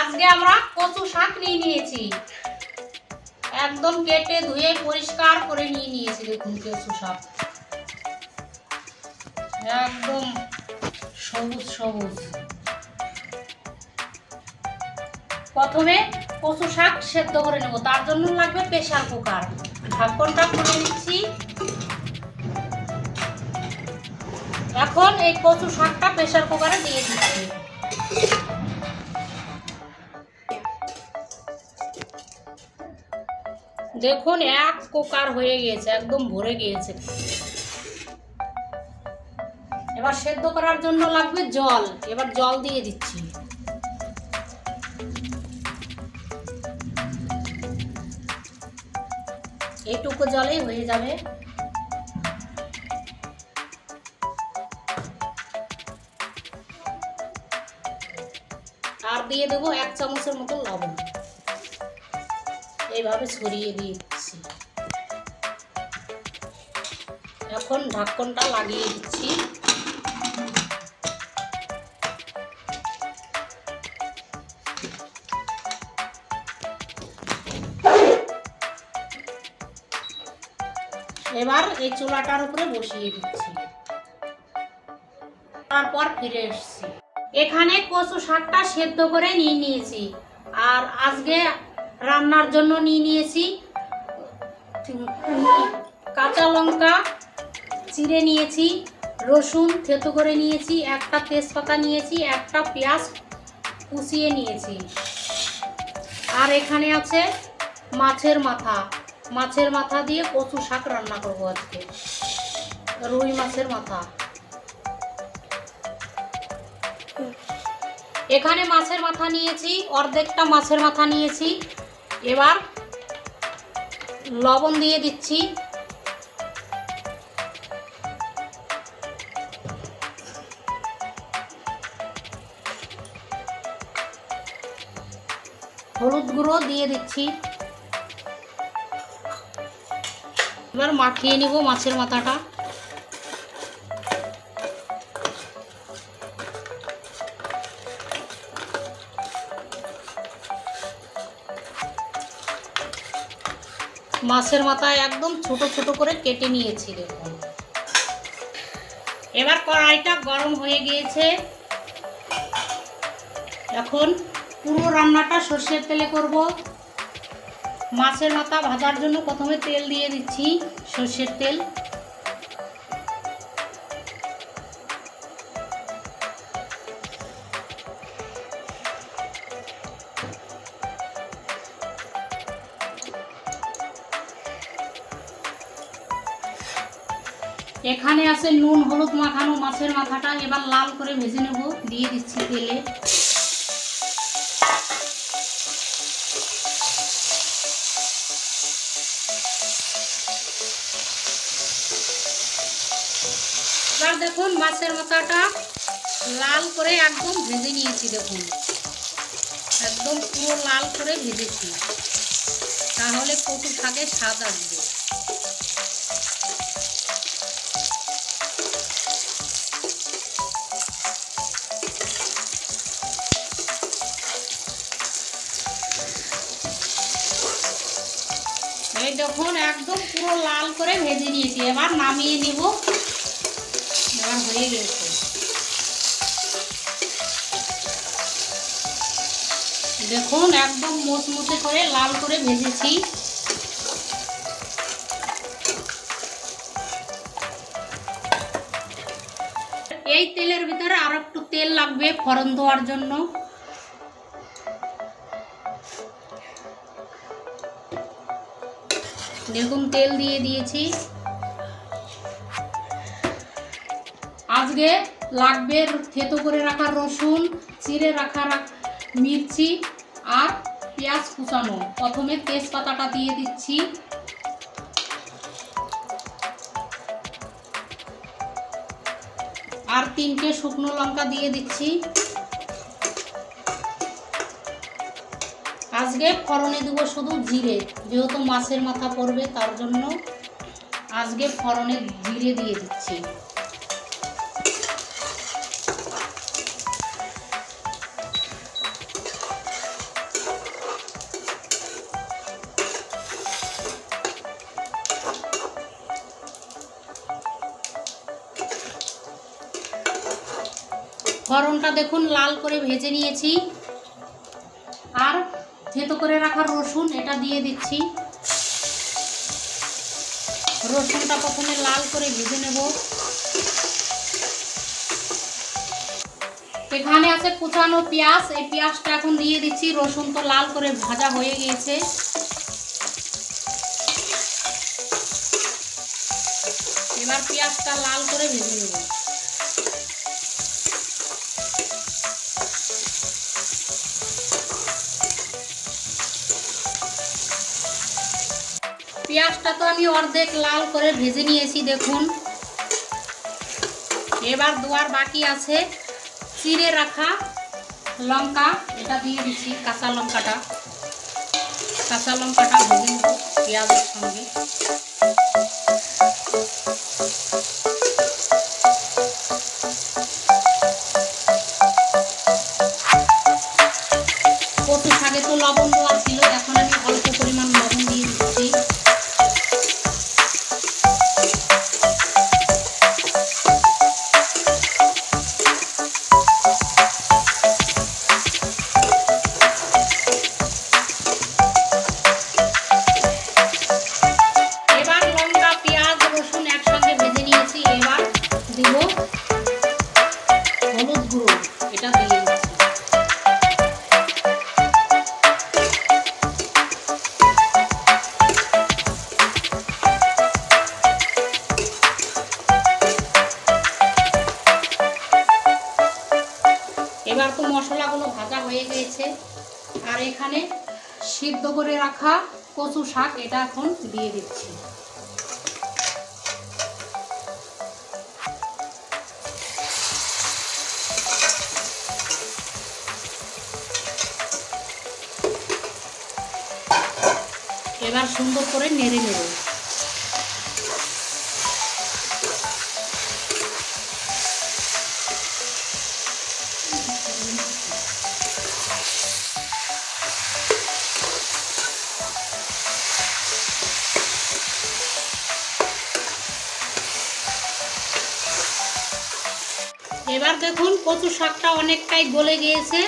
আজকে আমরা কচু শাক নিয়ে নিয়েছি। একদম কেটে ধুয়ে পরিষ্কার করে নিয়ে নিয়েছি, দেখুন কচু শাক। একদম সবুজ সবুজ। প্রথমে কচু শাক সেদ্ধ করে নেব, তার জন্য লাগবে প্রেশার কুকার। ঢাকনটা খুলে নিচ্ছি। এখন এই কচু শাকটা প্রেশার কুকারে দিয়ে দিচ্ছি। দেখুন, এক কুকার হয়ে গিয়েছে, একদম ভরে গিয়েছে। এবার সেদ্ধ করার জন্য লাগবে জল। এবার জল দিয়ে দিচ্ছি। এইটুকু জলেই হয়ে যাবে। আর দিয়ে দেবো এক চামচের মতো লবণ। এইভাবে ছড়িয়ে দিচ্ছি। এখন ঢাকনটা লাগিয়ে দিচ্ছি। এবার এই চুলাটার উপরে বসিয়ে দিচ্ছি। তারপর ফিরে এসেছি। এখানে কচু শাকটা সেদ্ধ করে নিয়ে নিয়েছি। আর আজকে রান্নার জন্য নিয়ে নিয়েছি। কাঁচা লঙ্কা চিড়ে নিয়েছি, রসুন থেতো করে নিয়েছি, একটা তেজপাতা নিয়েছি, একটা পেঁয়াজ কুচিয়ে নিয়েছি। আর এখানে আছে মাছের মাথা। মাছের মাথা দিয়ে কচু শাক রান্না করব আজকে। রুই মাছের মাথা। এখানে মাছের মাথা নিয়েছি, অর্ধেকটা মাছের মাথা নিয়েছি। এবার লবণ দিয়ে দিচ্ছি। হলুদ গুঁড়ো দিয়ে দিচ্ছি। এবার মাখিয়ে নিব মাছের মাথাটা। মাছের মাথায় একদম ছোট ছোট করে কেটে নিয়েছি দেখুন এবার কড়াইটা গরম হয়ে গিয়েছে। এখন পুরো রান্নাটা সর্ষের তেলে করব। মাছের মাথা ভাজার জন্য প্রথমে তেল দিয়ে দিচ্ছি সর্ষের তেল। এখানে আছে নুন, হলুদ মাখানো, মাছের মাথাটা, এবার লাল করে ভেজে নেব, দিয়ে দিচ্ছি তেলে। এবার দেখুন, মাছের মাথাটা লাল করে একদম ভেজে নিয়েছি, দেখুন। একদম পুরো লাল করে ভেজেছি। তাহলে কচু শাকের স্বাদ আসবে। দেখুন একদম পুরো লাল করে ভেজে নিয়েছি, এবার নামিয়ে নিব। এবার হয়ে গেছে। দেখুন, একদম মোচমুচে করে লাল করে ভেজেছি। এই তেলের ভিতরে আর একটু তেল লাগবে ফোড়ন দেওয়ার জন্য। দেখুন তেল দিয়ে দিয়েছি। আজকে লাগবে থেতো করে রাখা রসুন, চিড়ে রাখা রাখ- মির্চি আর পেঁয়াজ কুচানো। প্রথমে তেজপাতাটা দিয়ে দিচ্ছি। আর তিনটে শুকনো লঙ্কা দিয়ে দিচ্ছি। আজকে ফড়নে দেবো শুধু জিরে। যেহেতু মাছের মাথা পড়বে, তার জন্য আজকে ফড়নে জিরে দিয়ে দিচ্ছি। ফরনটা দেখুন, লাল করে ভেজে নিয়েছি। থেতো করে রাখা রসুন, এটা দিয়ে দিচ্ছি। রসুনটা প্রথমে লাল করে ভেজে নেব। এখানে আছে কুচানো পেঁয়াজ। এই পেঁয়াজটা এখন দিয়ে দিচ্ছি। রসুন তো লাল করে ভাজা হয়ে গিয়েছে। এবার পেঁয়াজটা লাল করে ভেজে নেব। পেঁয়াজটা তো আমি অর্ধেক লাল করে ভেজে নিয়েছি, দেখুন। এবার দুয়ার বাকি আছে। চিড়ে রাখা লঙ্কা, এটা দিয়ে দিচ্ছি কাঁচা লঙ্কাটা। কাঁচা লঙ্কাটা ভেজে নেব পেঁয়াজের সঙ্গে। মশলাগুলো ভাজা হয়ে গিয়েছে আর এখানে সিদ্ধ করে রাখা কচু শাক এটা এখন দিয়ে দিচ্ছি। এবার সুন্দর করে নেড়ে নেব এবার দেখুন কচু শাকটা অনেকটাই গলে গিয়েছে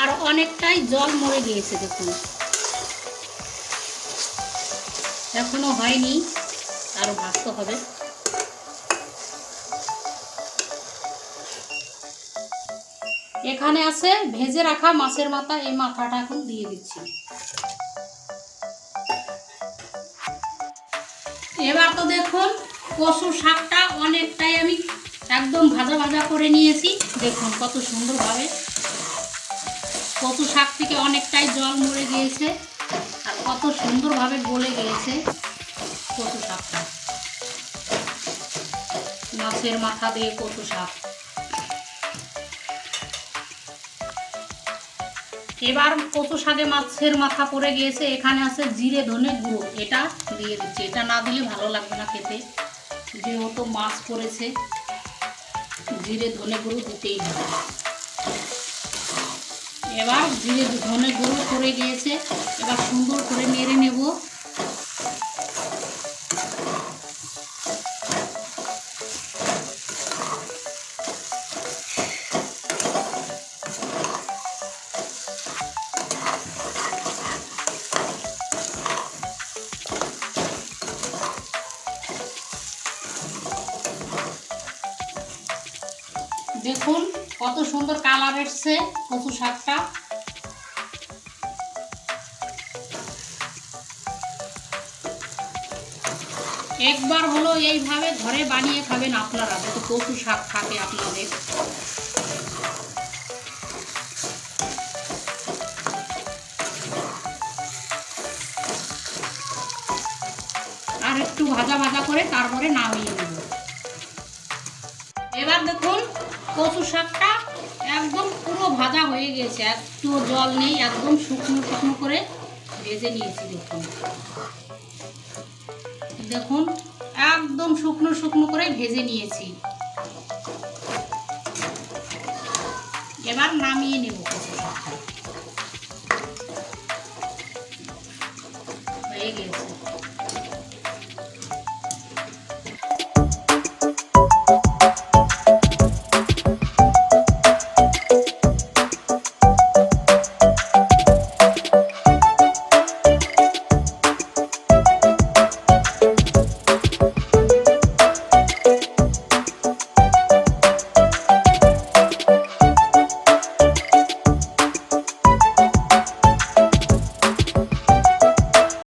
আর অনেকটাই জল মরে গিয়েছে, দেখুন। এখনও হয়নি আরও ভাজতে হবে। এখানে আছে ভেজে রাখা মাছের মাথা, এই মাথাটা এখন দিয়ে দিচ্ছি। এবার তো দেখুন কচু শাকটা অনেকটাই আমি একদম ভাজা ভাজা করে নিয়েছি। দেখুন কত সুন্দরভাবে। কচু শাক থেকে অনেকটাই জল মরে গিয়েছে আর কত সুন্দরভাবে গলে গিয়েছে কচু শাকটা। মাছের মাথা দিয়ে কচু শাক। এবার কচু শাকে মাছের মাথা পড়ে গিয়েছে। এখানে আছে জিরে ধনে গুঁড়ো। এটা দিয়ে দিচ্ছি। এটা না দিলে ভালো লাগবে না খেতে। যেহেতু মাছ পড়েছে। জিরে ধনে গুঁড়ো দিতেই হবে। এবার জিরে ধনে গুঁড়ো করে দিয়েছে। এবার সুন্দর করে মেরে নেব। কত সুন্দর কালার এসছে কচু শাকটা। একবার হলো এইভাবে ঘরে বানিয়ে খাবেন আপনারা, যত কচু শাক থাকে আপনাদের। আর একটু ভাজা ভাজা করে তারপরে নামিয়ে নেব। এবার দেখুন কচু শাকটা একদম পুরো ভাজা হয়ে গেছে। একটু জল নেই, একদম শুকনো শুকনো করে ভেজে নিয়েছি দেখুন। দেখুন, একদম শুকনো শুকনো করে ভেজে নিয়েছি। এবার নামিয়ে নেব কচু শাকটা। হয়ে গেছে।